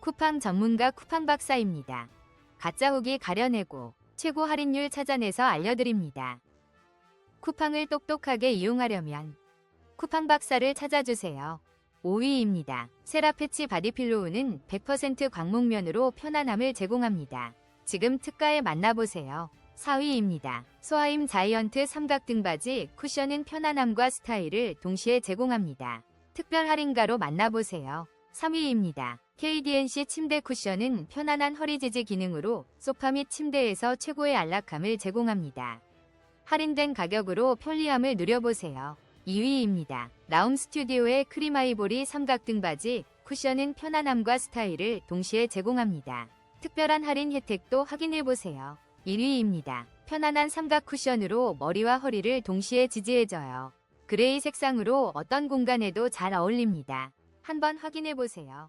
쿠팡 전문가 쿠팡 박사입니다. 가짜 후기 가려내고 최고 할인율 찾아내서 알려드립니다. 쿠팡을 똑똑하게 이용하려면 쿠팡 박사를 찾아주세요. 5위입니다. 세라패치 바디필로우는 100% 광목면으로 편안함을 제공합니다. 지금 특가에 만나보세요. 4위입니다. 소하임 자이언트 삼각 등바지 쿠션은 편안함과 스타일을 동시에 제공합니다. 특별 할인가로 만나보세요. 3위입니다. KDNC 침대 쿠션은 편안한 허리 지지 기능으로 소파 및 침대에서 최고의 안락함을 제공합니다. 할인된 가격으로 편리함을 누려보세요. 2위입니다. 나움 스튜디오의 크리마이보리 삼각 등바지 쿠션은 편안함과 스타일을 동시에 제공합니다. 특별한 할인 혜택도 확인해보세요. 1위입니다. 편안한 삼각 쿠션으로 머리와 허리를 동시에 지지해줘요. 그레이 색상으로 어떤 공간에도 잘 어울립니다. 한번 확인해보세요.